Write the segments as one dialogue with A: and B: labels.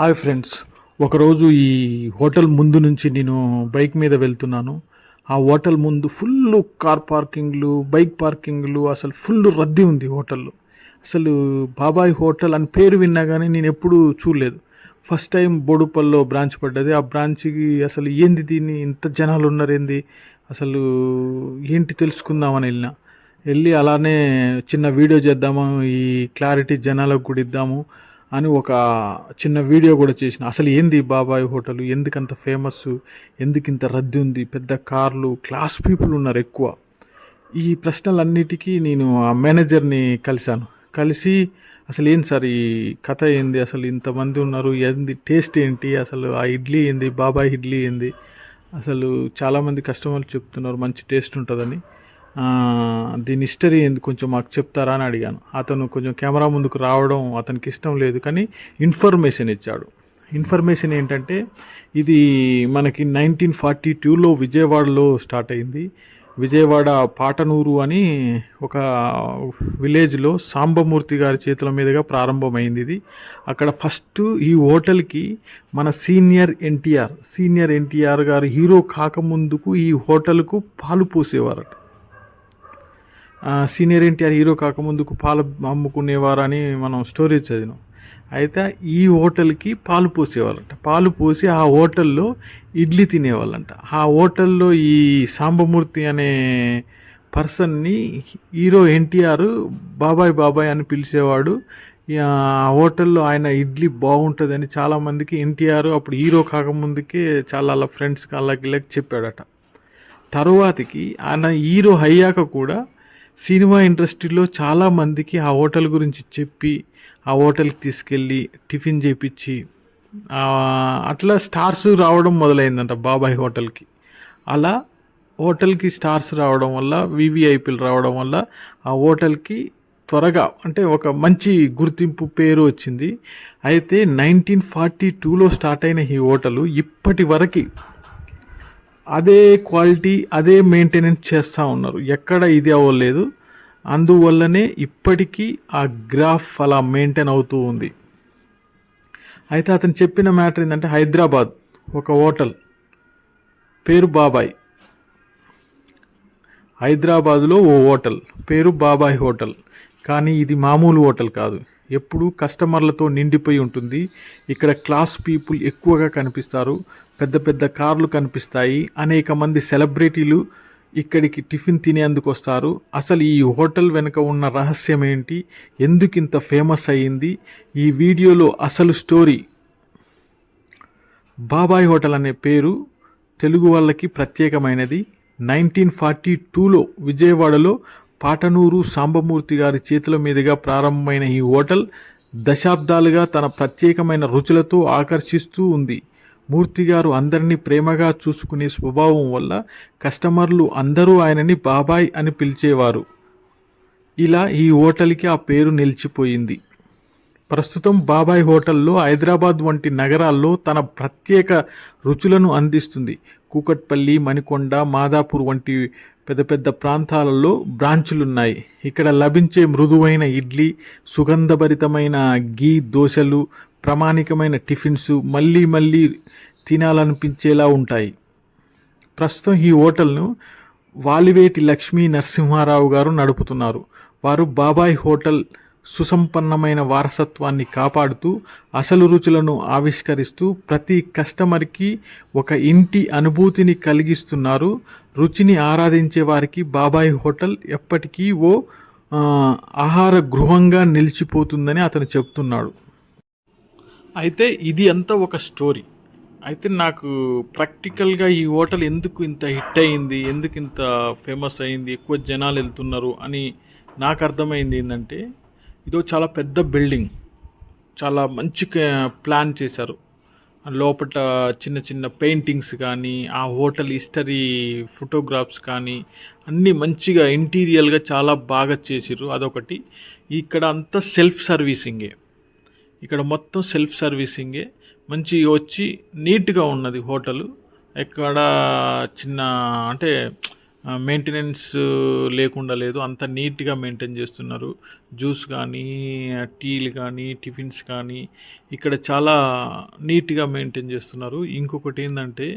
A: Hi friends. ఒకరోజు ఈ hotel ముందు నుంచి నేను బైక్ మీద వెళ్తున్నాను. ఆ హోటల్ ముందు ఫుల్ కార్ పార్కింగ్లు బైక్ పార్కింగ్లు అసలు ఫుల్ రద్దీ ఉంది హోటల్లో. అసలు బాబాయ్ హోటల్ అని పేరు విన్నా కానీ నేను ఎప్పుడూ చూడలేదు. ఫస్ట్ టైం బోడుపల్లో బ్రాంచ్ పడ్డది. ఆ బ్రాంచ్కి అసలు ఏంది దీన్ని? ఇంత జనాలు ఉన్నారేంది అసలు ఏంటి తెలుసుకుందామని వెళ్ళిన. వెళ్ళి అలానే చిన్న వీడియో చేద్దాము. ఈ క్లారిటీ జనాలకు కూడా ఇద్దాము. అని ఒక చిన్న వీడియో కూడా చేసిన. అసలు ఏంది బాబాయ్ హోటల్? ఎందుకంత ఫేమస్? ఎందుకు ఇంత రద్దీ ఉంది? పెద్ద కార్లు క్లాస్ పీపుల్ ఉన్నారు ఎక్కువ. ఈ ప్రశ్నలన్నిటికీ నేను ఆ మేనేజర్ని కలిశాను. కలిసి అసలు ఏంది సార్ ఈ కథ ఏంది? అసలు ఇంతమంది ఉన్నారు. ఏంది? టేస్ట్ ఏంటి? అసలు ఆ ఇడ్లీ ఏంది? బాబాయ్ ఇడ్లీ ఏంది? అసలు చాలామంది కస్టమర్లు చెప్తున్నారు మంచి టేస్ట్ ఉంటుందని. దీని హిస్టరీ ఎందుకు కొంచెం మాకు చెప్తారా అని అడిగాను. అతను కొంచెం కెమెరా ముందుకు రావడం అతనికి ఇష్టం లేదు కానీ ఇన్ఫర్మేషన్ ఇచ్చాడు. ఇన్ఫర్మేషన్ ఏంటంటే ఇది మనకి నైన్టీన్ ఫార్టీ టూలో విజయవాడలో స్టార్ట్ అయింది. విజయవాడ పాటనూరు అని ఒక విలేజ్లో సాంబమూర్తి గారి చేతుల మీదుగా ప్రారంభమైంది ఇది. అక్కడ ఫస్ట్ ఈ హోటల్కి మన సీనియర్ ఎన్టీఆర్ సీనియర్ ఎన్టీఆర్ గారు హీరో కాకముందుకు ఈ హోటల్కు పాలు పోసేవారట. సీనియర్ ఎన్టీఆర్ హీరో కాకముందుకు పాలు అమ్ముకునేవారని మనం స్టోరీ చదివినాం. అయితే ఈ హోటల్కి పాలు పోసేవాళ్ళంట. పాలు పోసి ఆ హోటల్లో ఇడ్లీ తినేవాళ్ళంట. ఆ హోటల్లో ఈ సాంబమూర్తి అనే పర్సన్ని హీరో ఎన్టీఆర్ బాబాయ్ బాబాయ్ అని పిలిచేవాడు. ఆ హోటల్లో ఆయన ఇడ్లీ బాగుంటుందని చాలామందికి ఎన్టీఆర్ అప్పుడు హీరో కాకముందుకే చాలా అలా ఫ్రెండ్స్కి అలాగే వీళ్ళకి చెప్పాడట. తరువాతికి ఆయన హీరో అయ్యాక కూడా సినిమా ఇండస్ట్రీలో చాలా మందికి ఆ హోటల్ గురించి చెప్పి ఆ హోటల్కి తీసుకెళ్ళి టిఫిన్ చేపించి అట్లా స్టార్స్ రావడం మొదలైందంట బాబాయ్ హోటల్కి. అలా హోటల్కి స్టార్స్ రావడం వల్ల వివిఐపీలు రావడం వల్ల ఆ హోటల్కి త్వరగా అంటే ఒక మంచి గుర్తింపు పేరు వచ్చింది. అయితే నైన్టీన్ ఫార్టీ టూలో స్టార్ట్ అయిన ఈ హోటలు ఇప్పటి వరకు అదే క్వాలిటీ అదే మెయింటెనెన్స్ చేస్తూ ఉన్నారు. ఎక్కడ ఇది అవ్వలేదు. అందువల్లనే ఇప్పటికీ ఆ గ్రాఫ్ అలా మెయింటైన్ అవుతూ ఉంది. అయితే అతను చెప్పిన మ్యాటర్ ఏంటంటే హైదరాబాద్ ఒక హోటల్. పేరు బాబాయ్. హైదరాబాదులో ఓ హోటల్. పేరు బాబాయ్ హోటల్. కానీ ఇది మామూలు హోటల్ కాదు. ఎప్పుడూ కస్టమర్లతో నిండిపోయి ఉంటుంది. ఇక్కడ క్లాస్ పీపుల్ ఎక్కువగా కనిపిస్తారు. పెద్ద పెద్ద కార్లు కనిపిస్తాయి. అనేక మంది సెలబ్రిటీలు ఇక్కడికి టిఫిన్ తినేందుకు వస్తారు అసలు ఈ హోటల్ వెనుక ఉన్న రహస్యం ఏంటి? ఎందుకు ఇంత ఫేమస్ అయ్యింది? ఈ వీడియోలో అసలు స్టోరీ? బాబాయ్ హోటల్ అనే పేరు తెలుగు వాళ్ళకి ప్రత్యేకమైనది. నైన్టీన్ ఫార్టీ టూలో విజయవాడలో పాటనూరు సాంబమూర్తి గారి చేతుల మీదుగా ప్రారంభమైన ఈ హోటల్ దశాబ్దాలుగా తన ప్రత్యేకమైన రుచులతో ఆకర్షిస్తూ ఉంది. మూర్తి గారు అందరినీ ప్రేమగా చూసుకునే స్వభావం వల్ల కస్టమర్లు అందరూ ఆయనని బాబాయ్ అని పిలిచేవారు. ఇలా ఈ హోటల్కి ఆ పేరు నిలిచిపోయింది. ప్రస్తుతం బాబాయ్ హోటల్లో హైదరాబాద్ వంటి నగరాల్లో తన ప్రత్యేక రుచులను అందిస్తుంది. కూకట్పల్లి మణికొండ మాదాపూర్ వంటి పెద్ద పెద్ద ప్రాంతాలలో బ్రాంచులున్నాయి. ఇక్కడ లభించే మృదువైన ఇడ్లీ సుగంధభరితమైన గీ దోశలు ప్రామాణికమైన టిఫిన్స్ మళ్ళీ మళ్ళీ తినాలనిపించేలా ఉంటాయి. ప్రస్తుతం ఈ హోటల్ను వాలివేటి లక్ష్మీ నరసింహారావు గారు నడుపుతున్నారు. వారు బాబాయ్ హోటల్ సుసంపన్నమైన వారసత్వాన్ని కాపాడుతూ అసలు రుచులను ఆవిష్కరిస్తూ ప్రతి కస్టమర్కి ఒక ఇంటి అనుభూతిని కలిగిస్తున్నారు. రుచిని ఆరాధించే వారికి బాబాయ్ హోటల్ ఎప్పటికీ ఓ ఆహార గృహంగా నిలిచిపోతుందని అతను చెప్తున్నాడు అయితే ఇది అంతా ఒక స్టోరీ. అయితే నాకు ప్రాక్టికల్గా ఈ హోటల్ ఎందుకు ఇంత హిట్ అయింది ఎందుకు ఇంత ఫేమస్ అయింది ఎక్కువ జనాలు వెళ్తున్నారు అని నాకు అర్థమైంది ఏంటంటే ఇదో చాలా పెద్ద బిల్డింగ్. చాలా మంచి ప్లాన్ చేశారు. లోపల చిన్న చిన్న పెయింటింగ్స్ కానీ ఆ హోటల్ హిస్టరీ ఫోటోగ్రాఫ్స్ కానీ అన్నీ మంచిగా ఇంటీరియల్గా చాలా బాగా చేసిర్రు. అదొకటి. ఇక్కడ అంతా సెల్ఫ్ సర్వీసింగే. ఇక్కడ మొత్తం సెల్ఫ్ సర్వీసింగే. మంచి వచ్చి నీట్గా ఉన్నది హోటల్. ఎక్కడ చిన్న అంటే మెయింటెనెన్స్ లేకుండా లేదు. అంత నీట్గా మెయింటైన్ చేస్తున్నారు. జ్యూస్ కానీ టీలు కానీ టిఫిన్స్ కానీ ఇక్కడ చాలా నీట్గా మెయింటైన్ చేస్తున్నారు. ఇంకొకటి ఏంటంటే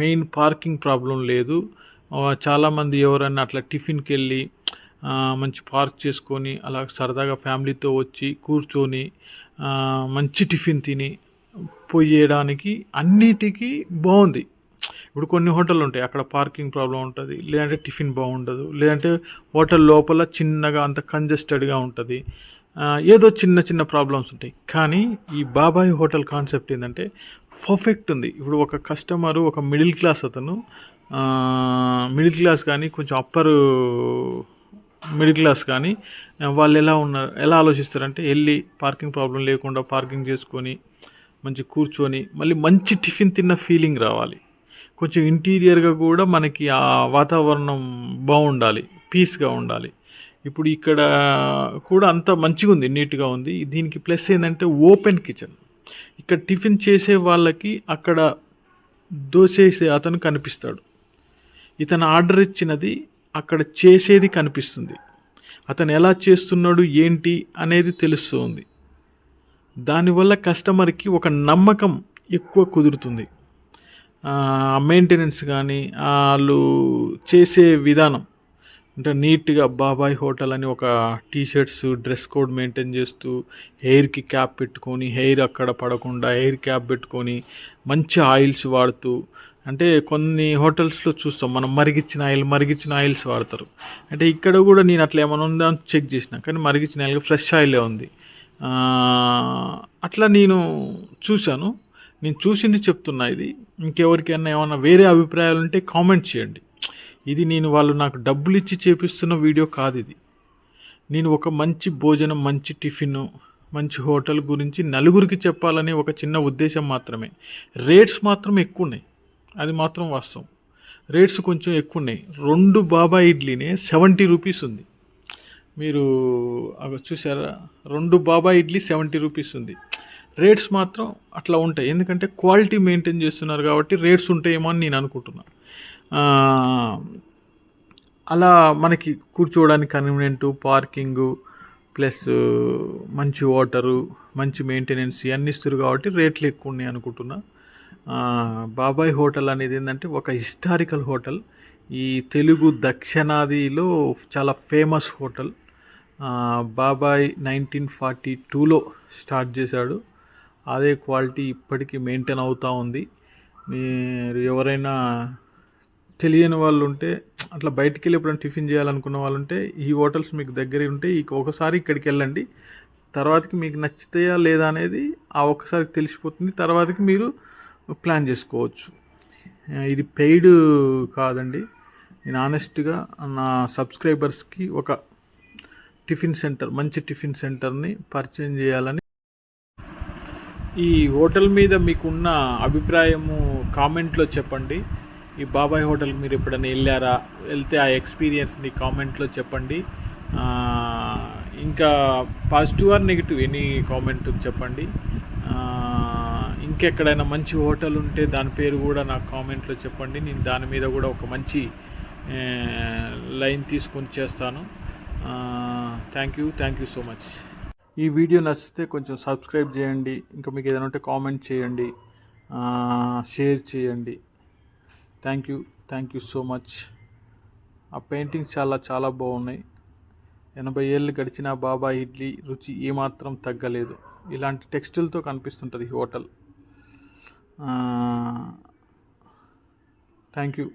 A: మెయిన్ పార్కింగ్ ప్రాబ్లం లేదు. చాలామంది ఎవరైనా అట్లా టిఫిన్కి వెళ్ళి మంచి పార్క్ చేసుకొని అలా సరదాగా ఫ్యామిలీతో వచ్చి కూర్చొని మంచి టిఫిన్ తిని పోయేయడానికి అన్నిటికీ బాగుంది ఇప్పుడు కొన్ని హోటళ్ళు ఉంటాయి. అక్కడ పార్కింగ్ ప్రాబ్లం ఉంటుంది. లేదంటే టిఫిన్ బాగుండదు. లేదంటే హోటల్ లోపల చిన్నగా అంత కంజెస్టెడ్గా ఉంటుంది. ఏదో చిన్న చిన్న ప్రాబ్లమ్స్ ఉంటాయి. కానీ ఈ బాబాయ్ హోటల్ కాన్సెప్ట్ ఏంటంటే పర్ఫెక్ట్ ఉంది. ఇప్పుడు ఒక కస్టమరు ఒక మిడిల్ క్లాస్ అతను మిడిల్ క్లాస్ కానీ కొంచెం అప్పర్ మిడిల్ క్లాస్ కానీ వాళ్ళు ఎలా ఉన్నారు ఎలా ఆలోచిస్తారంటే వెళ్ళి పార్కింగ్ ప్రాబ్లం లేకుండా పార్కింగ్ చేసుకొని మంచి కూర్చొని మళ్ళీ మంచి టిఫిన్ తిన్న ఫీలింగ్ రావాలి. కొంచెం ఇంటీరియర్గా కూడా మనకి ఆ వాతావరణం బాగుండాలి పీస్గా ఉండాలి. ఇప్పుడు ఇక్కడ కూడా అంత మంచిగా ఉంది నీట్గా ఉంది. దీనికి ప్లస్ ఏంటంటే ఓపెన్ కిచెన్ ఇక్కడ టిఫిన్ చేసే వాళ్ళకి అక్కడ దోసేసే అతను కనిపిస్తాడు. ఇతను ఆర్డర్ ఇచ్చినది అక్కడ చేసేది కనిపిస్తుంది. అతను ఎలా చేస్తున్నాడు ఏంటి అనేది తెలుస్తుంది. దానివల్ల కస్టమర్కి ఒక నమ్మకం ఎక్కువ కుదురుతుంది. మెయింటెనెన్స్ కానీ వాళ్ళు చేసే విధానం. అంటే నీట్గా బాబాయ్ హోటల్ అని ఒక T shirts dress code maintain చేస్తూ హెయిర్కి క్యాప్ పెట్టుకొని హెయిర్ అక్కడ పడకుండా హెయిర్ క్యాప్ పెట్టుకొని మంచి ఆయిల్స్ వాడుతూ అంటే కొన్ని హోటల్స్లో చూస్తాం. మనం మరిగించిన ఆయిల్ మరిగించిన ఆయిల్స్ వాడతారు. అంటే ఇక్కడ కూడా నేను అట్లా ఏమైనా ఉందా అని చెక్ చేసిన కానీ మరిగించిన ఆయిల్ ఫ్రెష్ ఆయిలే ఉంది. అట్లా నేను చూశాను. నేను చూసింది చెప్తున్నా ఇది. ఇంకెవరికైనా ఏమైనా వేరే అభిప్రాయాలు ఉంటే కామెంట్ చేయండి. ఇది నేను వాళ్ళు నాకు డబ్బులు ఇచ్చి చేపిస్తున్న వీడియో కాదు ఇది. నేను ఒక మంచి భోజనం మంచి టిఫిన్ మంచి హోటల్ గురించి నలుగురికి చెప్పాలనే ఒక చిన్న ఉద్దేశం మాత్రమే. రేట్స్ మాత్రం ఎక్కువ ఉన్నాయి అది మాత్రం వాస్తవం. రేట్స్ కొంచెం ఎక్కువ ఉన్నాయి రెండు బాబా ఇడ్లీనే సెవెంటీ రూపీస్ ఉంది. మీరు అవి చూసారా రెండు బాబా ఇడ్లీ సెవెంటీ రూపీస్ ఉంది. రేట్స్ మాత్రం అట్లా ఉంటాయి. ఎందుకంటే క్వాలిటీ మెయింటైన్ చేస్తున్నారు కాబట్టి రేట్స్ ఉంటాయేమో అని నేను అనుకుంటున్నాను అలా మనకి కూర్చోవడానికి కన్వీనియంట్ పార్కింగు ప్లస్ మంచి వాటరు మంచి మెయింటెనెన్స్ ఇవన్నీ ఇస్తారు కాబట్టి రేట్లు ఎక్కువ ఉన్నాయి అనుకుంటున్నా. బాబాయ్ హోటల్ అనేది ఏంటంటే ఒక హిస్టారికల్ హోటల్ ఈ తెలుగు దక్షిణాదిలో చాలా famous hotel Babai nineteen forty టూలో స్టార్ట్ చేశాడు. అదే క్వాలిటీ ఇప్పటికీ మెయింటైన్ అవుతూ ఉంది. మీరు ఎవరైనా తెలియని వాళ్ళు ఉంటే అట్లా బయటికి వెళ్ళి ఎప్పుడైనా టిఫిన్ చేయాలనుకున్న వాళ్ళు ఉంటే ఈ హోటల్స్ మీకు దగ్గర ఉంటే ఇక ఒకసారి ఇక్కడికి వెళ్ళండి. తర్వాతకి మీకు నచ్చితాయా లేదా అనేది ఆ ఒక్కసారి తెలిసిపోతుంది. తర్వాతకి మీరు ప్లాన్ చేసుకోవచ్చు. ఇది పెయిడ్ కాదండి. నేను ఆనెస్ట్గా నా సబ్స్క్రైబర్స్కి ఒక టిఫిన్ సెంటర్ మంచి టిఫిన్ సెంటర్ని పరిచయం చేయాలని ఈ హోటల్ మీద మీకున్న అభిప్రాయము కామెంట్లో చెప్పండి. ఈ బాబాయ్ హోటల్ మీరు ఎప్పుడైనా వెళ్ళారా? వెళ్తే ఆ ఎక్స్పీరియన్స్ని కామెంట్లో చెప్పండి. ఇంకా positive or negative? Any comment చెప్పండి. ఇంకెక్కడైనా మంచి హోటల్ ఉంటే దాని పేరు కూడా నాకు కామెంట్లో చెప్పండి. నేను దాని మీద కూడా ఒక మంచి లైన్ తీసుకొని చేస్తాను. Thank you. Thank you so much. ఈ వీడియో నచ్చితే కొంచెం సబ్స్క్రైబ్ చేయండి. ఇంకా మీకు ఏదైనా ఉంటే కామెంట్ చేయండి. షేర్ చేయండి. Thank you thank you so much ఆ పెయింటింగ్స్ చాలా చాలా బాగున్నాయి. ఎనభై ఏళ్ళు గడిచిన బాబా ఇడ్లీ రుచి ఏమాత్రం తగ్గలేదు. ఇలాంటి టెక్స్టులతో కనిపిస్తుంటుంది హోటల్. Thank you